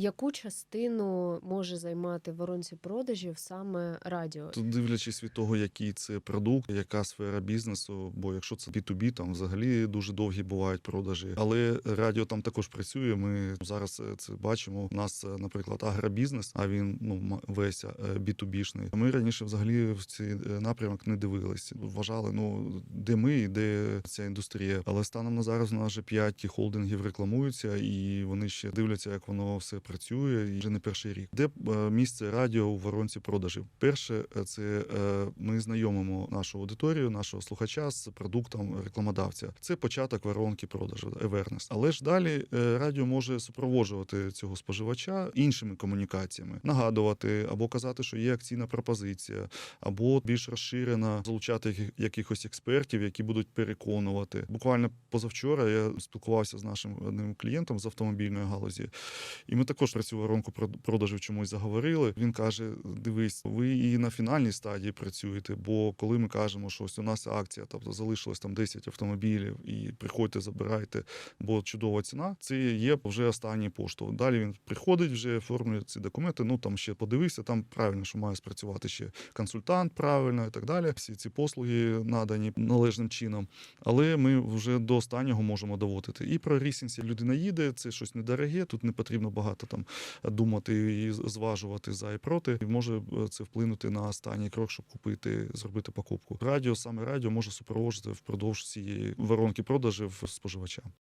Яку частину може займати воронці продажів саме радіо? Тут дивлячись від того, який це продукт, яка сфера бізнесу, бо якщо це B2B, там взагалі дуже довгі бувають продажі. Але радіо там також працює. Ми зараз е, це бачимо. У нас, е, наприклад, агробізнес, а він ну весь е, B2B-шний. Ми раніше взагалі в цей е, напрямок не дивилися. Вважали, ну де ми і де ця індустрія. Але станом на зараз у нас вже п'ять холдингів рекламуються, і вони ще дивляться, як воно все працює. Вже не перший рік. Де е, місце радіо у воронці продажів? Перше, е, це е, ми знайомимо нашу аудиторію, нашого слухача з продуктом рекламодавця. Це початок воронки продажу awareness. Але ж далі радіо може супроводжувати цього споживача іншими комунікаціями, нагадувати або казати, що є акційна пропозиція, або більш розширено залучати якихось експертів, які будуть переконувати. Буквально позавчора я спілкувався з нашим одним клієнтом з автомобільної галузі, і ми також про цю воронку продажів чомусь заговорили. Він каже: Дивись, ви і на фінальній стадії працюєте. Бо коли ми кажемо, що ось у нас акція, тобто залишилось там 10 автомобілів, і приходьте, забирайте, бо чудова ціна. Це є вже останній поштовх. Далі він приходить, вже оформлює ці документи. Ну там ще подивився, там правильно, що має спрацювати ще консультант, правильно і так далі. Всі ці послуги надані належним чином. Але ми вже до останнього можемо доводити. І про рісінці людина їде, це щось недороге, тут не потрібно багато там думати і зважувати за і проти. І може е, це вплинути на останній крок, щоб купити, зробити покупку. Радіо, саме радіо може супроводжувати впродовж цієї воронки продажів споживача.